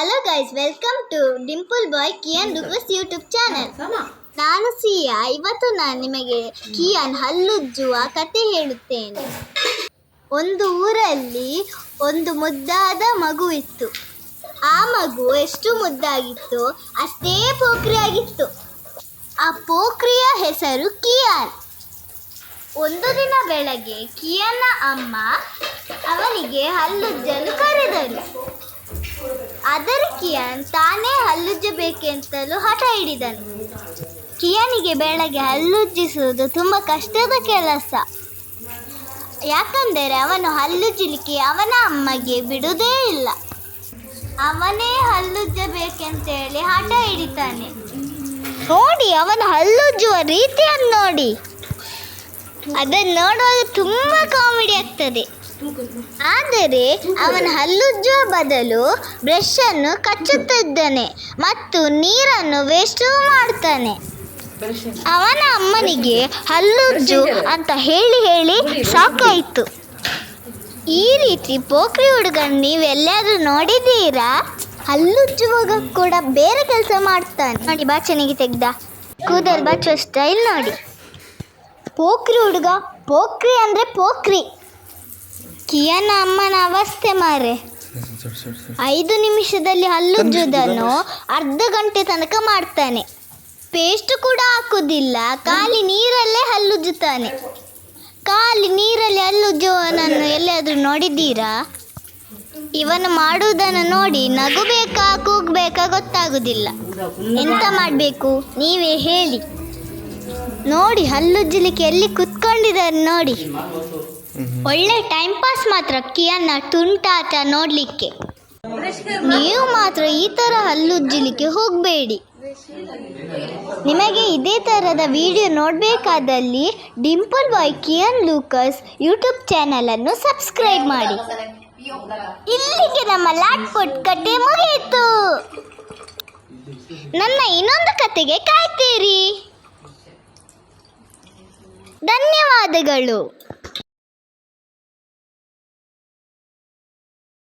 Hello guys welcome to Dimple by ಕಿಯನ್ ರುಕಸ್ YouTube channel ನಾನು ಸಿಯಾ. ಇವತ್ತು ನಾನು ನಿಮಗೆ ಕಿಯನ್ ಹಲ್ಲುಜ್ಜುವ ಕತೆ ಹೇಳುತ್ತೇನೆ. ಒಂದು ಊರಲ್ಲಿ ಒಂದು ಮುದ್ದಾದ ಮಗು ಇತ್ತು. ಆ ಮಗು ಎಷ್ಟು ಮುದ್ದಾಗಿತ್ತು ಅಷ್ಟೇ ಪೋಖ್ರಿಯಾಗಿತ್ತು. ಆ ಪೋಖ್ರಿಯ ಹೆಸರು ಕಿಯಾನ್. ಒಂದು ದಿನ ಬೆಳಗ್ಗೆ ಕಿಯನ್ನ ಅಮ್ಮ ಅವನಿಗೆ ಹಲ್ಲುಜ್ಜಲು ಕರೆದರು. ಆದರೆ ಕಿಯಾನ್ ತಾನೇ ಹಲ್ಲುಜ್ಜಬೇಕೆಂತಲೂ ಹಠ ಹಿಡಿದನು. ಕಿಯಾನಿಗೆ ಬೆಳಗ್ಗೆ ಹಲ್ಲುಜ್ಜಿಸುವುದು ತುಂಬ ಕಷ್ಟದ ಕೆಲಸ. ಯಾಕಂದರೆ ಅವನು ಹಲ್ಲುಜ್ಜಲಿಕ್ಕೆ ಅವನ ಅಮ್ಮಗೆ ಬಿಡುವುದೇ ಇಲ್ಲ. ಅವನೇ ಹಲ್ಲುಜ್ಜಬೇಕೆಂತೇಳಿ ಹಠ ಹಿಡಿತಾನೆ. ನೋಡಿ, ಅವನು ಹಲ್ಲುಜ್ಜುವ ರೀತಿಯನ್ನು ನೋಡಿ. ಅದನ್ನು ನೋಡುವಾಗ ತುಂಬ ಕಾಮಿಡಿ ಆಗ್ತದೆ. ಆದರೆ ಅವನ ಹಲ್ಲುಜ್ಜುವ ಬದಲು ಬ್ರಷ್ ಅನ್ನು ಕಚ್ಚುತ್ತಿದ್ದಾನೆ ಮತ್ತು ನೀರನ್ನು ವೇಸ್ಟ್ ಮಾಡ್ತಾನೆ ಅವನ ಅಮ್ಮನಿಗೆ ಹಲ್ಲುಜ್ಜು ಅಂತ ಹೇಳಿ ಹೇಳಿ ಸಾಕಾಯಿತು ಈ ರೀತಿ ಪೋಖ್ರಿ ಹುಡುಗನ ನೀವೆಲ್ಲಾದರೂ ನೋಡಿದ್ದೀರಾ? ಹಲ್ಲುಜ್ಜುವಾಗ ಕೂಡ ಬೇರೆ ಕೆಲಸ ಮಾಡ್ತಾನೆ. ನೋಡಿ ಬಾಚನಿಗೆ ತೆಗ್ದ. ಕೂದಲು ಬಾಚುವ ಸ್ಟೈಲ್ ನೋಡಿ. ಪೋಖ್ರಿ ಹುಡುಗ ಪೋಖ್ರಿ ಅಂದರೆ ಪೋಖ್ರಿ. ಕಿಯನ ಅಮ್ಮನ ಅವಸ್ಥೆ ಮಾರೆ. ಐದು ನಿಮಿಷದಲ್ಲಿ ಹಲ್ಲುಜ್ಜುದನ್ನು ಅರ್ಧ ಗಂಟೆ ತನಕ ಮಾಡ್ತಾನೆ. ಪೇಸ್ಟ್ ಕೂಡ ಹಾಕುವುದಿಲ್ಲ ಖಾಲಿ ನೀರಲ್ಲೇ ಹಲ್ಲುಜ್ಜುತ್ತಾನೆ ಖಾಲಿ ನೀರಲ್ಲಿ ಹಲ್ಲುಜ್ಜುವನನ್ನು ಎಲ್ಲಾದರೂ ನೋಡಿದ್ದೀರಾ? ಇವನು ಮಾಡುವುದನ್ನು ನೋಡಿ ನಗುಬೇಕಾ ಕೂಗ್ಬೇಕಾ ಗೊತ್ತಾಗುವುದಿಲ್ಲ ಎಂತ ಮಾಡಬೇಕು? ನೀವೇ ಹೇಳಿ. ನೋಡಿ ಹಲ್ಲುಜ್ಜಲಿಕ್ಕೆ ಎಲ್ಲಿ ಕುತ್ಕೊಂಡಿದ್ದಾರೆ ನೋಡಿ. ಒಳ್ಳೆ ಟೈಮ್ ಪಾಸ್ ಮಾತ್ರ ಕಿಯನ್ನ ತುಂಟಾಟ ನೋಡಲಿಕ್ಕೆ. ನೀವು ಮಾತ್ರ ಈ ತರ ಹಲ್ಲುಜ್ಜಲಿಕ್ಕೆ ಹೋಗಬೇಡಿ. ನಿಮಗೆ ಇದೇ ಥರದ video ನೋಡಬೇಕಾದಲ್ಲಿ Dimple by Kian Lucas YouTube ಚಾನಲನ್ನು ಸಬ್ಸ್ಕ್ರೈಬ್ ಮಾಡಿ. ಇಲ್ಲಿಗೆ ನಮ್ಮ ಲಾಟ್ಪುಟ್ ಕತೆ ಮುಗಿಯಿತು. ನನ್ನ ಇನ್ನೊಂದು ಕತೆಗೆ ಕಾಯ್ತೀರಿ. ಧನ್ಯವಾದಗಳು.